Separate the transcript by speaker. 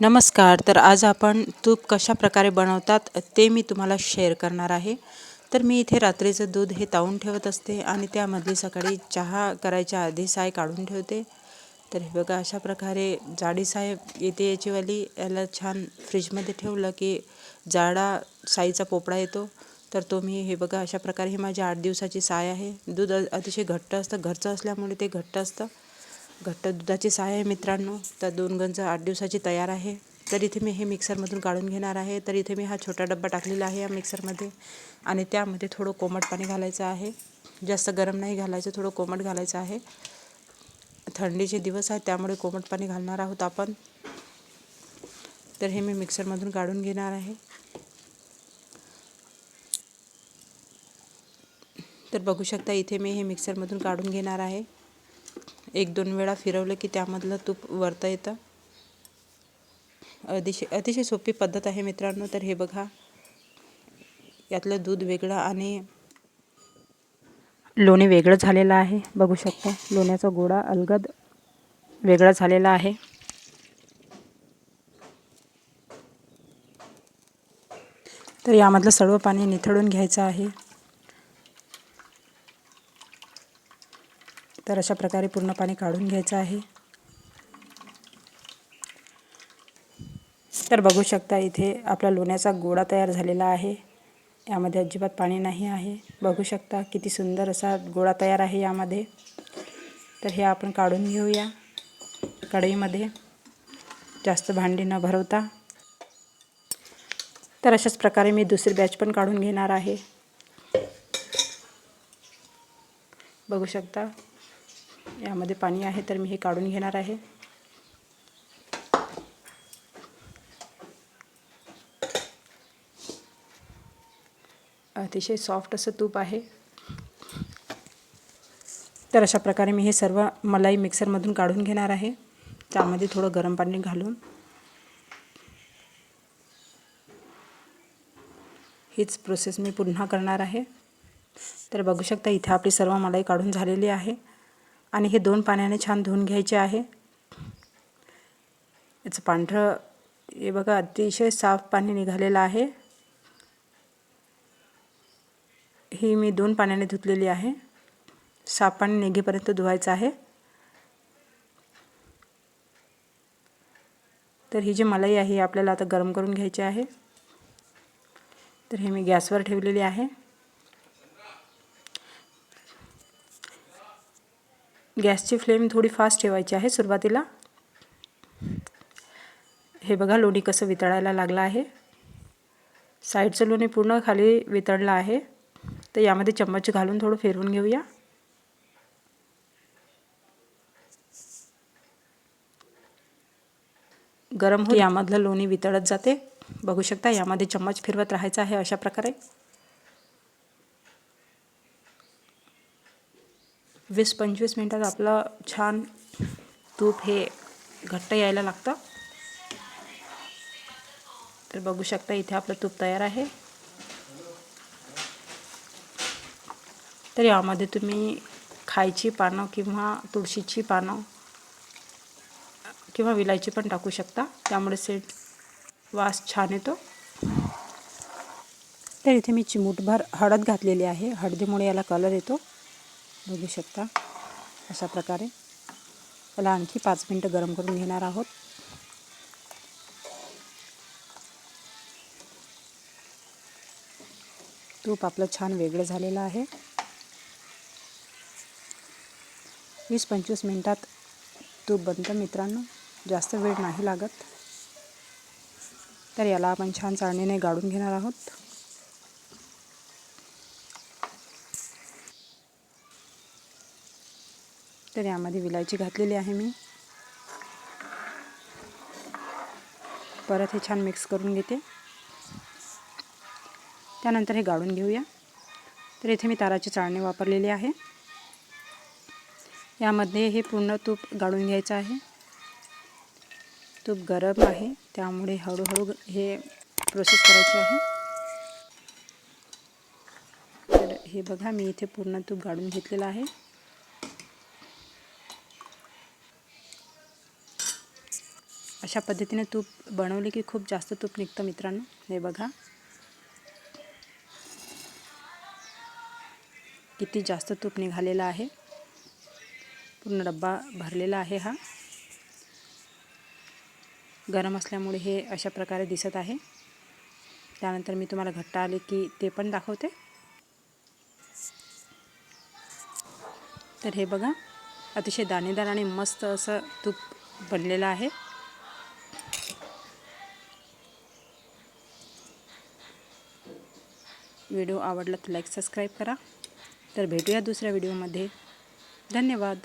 Speaker 1: नमस्कार तर आज आपण तूप कशा प्रकारे बनवतात ते मी तुम्हाला शेअर करणार आहे. तर मी इथे रात्रीचं दूध हे तावून ठेवत असते आणि त्यामधली सकाळी चहा करायच्या आधी साय काढून ठेवते. तर हे बघा अशा प्रकारे जाडी साय येते याचीवाली. याला छान फ्रीजमध्ये ठेवलं की जाडा साईचा पोपडा येतो. तर तो मी हे बघा अशा प्रकारे ही माझी आठ दिवसाची साय आहे. दूध अतिशय घट्ट असतं घरचं असल्यामुळे ते घट्ट असतं. घट्ट दुधाची साय आहे मित्रांनो. तर दोन गंज आठ दिवसाची तयार आहे. तर इथे मी हे मिक्सरमधून काढून घेणार आहे. तर इथे मी हा छोटा डब्बा टाकलेला आहे या मिक्सरमध्ये. आणि त्यामध्ये थोडं कोमट पाणी घालायचं आहे. जास्त गरम नाही घालायचं थोडं कोमट घालायचं आहे. थंडीचे दिवस आहेत त्यामुळे कोमट पाणी घालणार आहोत आपण. तर हे मी मिक्सरमधून काढून घेणार आहे. तर बघू शकता इथे मी हे मिक्सरमधून काढून घेणार आहे. एक दोन वेळा फिरवलं की त्यामधलं तूप वरता येतं. अतिशय अतिशय सोपी पद्धत आहे मित्रांनो तर हे बघा. यातलं दूध वेगळं आणि लोणी वेगळं झालेलं आहे. बघू शकता लोण्याचा गोळा अलगद वेगळा झालेला आहे. तर यामधलं सर्व पाणी निथळून घ्यायचं आहे. तर अशा प्रकारे पूर्ण पाणी काढून घ्यायचं आहे. तर बघू शकता इथे आपला लोण्याचा गोळा तयार झालेला आहे. यामध्ये अजिबात पाणी नाही आहे. बघू शकता किती सुंदर असा गोळा तयार आहे यामध्ये. तर हे आपण काढून घेऊया. कढईमध्ये जास्त भांडी न भरवता. तर अशाच प्रकारे मी दुसरी बॅच पण काढून घेणार आहे. बघू शकता यामध्ये पाणी आहे तर मी हे काढून घेणार आहे. अतिशय सॉफ्ट असं तूप आहे. तर अशा प्रकारे मी हे सर्व मलाई मिक्सरमधून काढून घेणार आहे. त्यामध्ये थोडं गरम पाणी घालून. हीच प्रोसेस मी पुन्हा करणार आहे. तर बघू शकता इथे आपली सर्व मलाई काढून झालेली आहे. आणि हे दोन पाण्याने छान धुवून घ्यायचे आहे. याचं पांढरं हे बघा अतिशय साफ पाणी निघालेलं आहे. ही मी दोन पाण्याने धुतलेली आहे. साफ पाणी निघेपर्यंत धुवायचं आहे. तर ही जी मलाई आहे आपल्याला आता गरम करून घ्यायची आहे. तर हे मी गॅसवर ठेवलेली आहे. गॅसची फ्लेम थोडी फास्ट ठेवायची आहे सुरुवातीला. हे बघा लोणी कसं वितळायला लागलं आहे. साईडचं लोणी पूर्ण खाली वितळलं आहे. तर यामध्ये चम्मच घालून थोडं फिरवून घेऊया. गरम हो यामधलं लोणी वितळत जाते. बघू शकता यामध्ये चम्मच फिरवत राहायचं आहे अशा प्रकारे. वीस पंचवीस मिनटात आपलं छान तूप हे घट्ट यायला लागतं. तर बघू शकता इथे आपलं तूप तयार आहे. तर यामध्ये तुम्ही खायची पानं किंवा तुळशीची पानं किंवा विलायची पण टाकू शकता. त्यामुळे सेट वास छान येतो. तर इथे मी चिमूटभर हळद घातलेली आहे. हळदीमुळे याला कलर येतो. बघू शकता. अशा प्रकारे. याला आणखी पाच मिनटं गरम करून घेणार आहोत. तूप आपलं छान वेगळं झालेलं आहे. वीस पंचवीस मिनटात तूप बनतं. मित्रांनो जास्त वेळ नाही लागत. तर याला आपण छान चाळणीने गाळून घेणार आहोत. तर यामध्ये विलायची घातलेली आहे मी. परत हे छान मिक्स करून घेते. त्यानंतर हे गाळून घेऊया. तर इथे मी ताराची चाळणी वापरलेली आहे. यामध्ये हे पूर्ण तूप गाळून घ्यायचं आहे. तूप गरम आहे त्यामुळे हळूहळू हे प्रोसेस करायची आहे. तर हे बघा मी इथे पूर्ण तूप गाळून घेतलेलं आहे. अशा पद्धतीने तूप बनवले की खूप जास्त तूप निघतं मित्रांनो. हे बघा. किती जास्त तूप निघालेलं आहे. पूर्ण डब्बा भरलेला आहे हा. गरम असल्यामुळे हे अशा प्रकारे दिसत आहे. त्यानंतर मी तुम्हाला घट्ट आले की ते पण दाखवते. तर हे बघा. अतिशय दाणेदार आणि मस्त असं तूप बनलेलं आहे. व्हिडिओ आवडला तर लाईक सबस्क्राईब करा. तर भेटूया दुसऱ्या व्हिडिओमध्ये. धन्यवाद.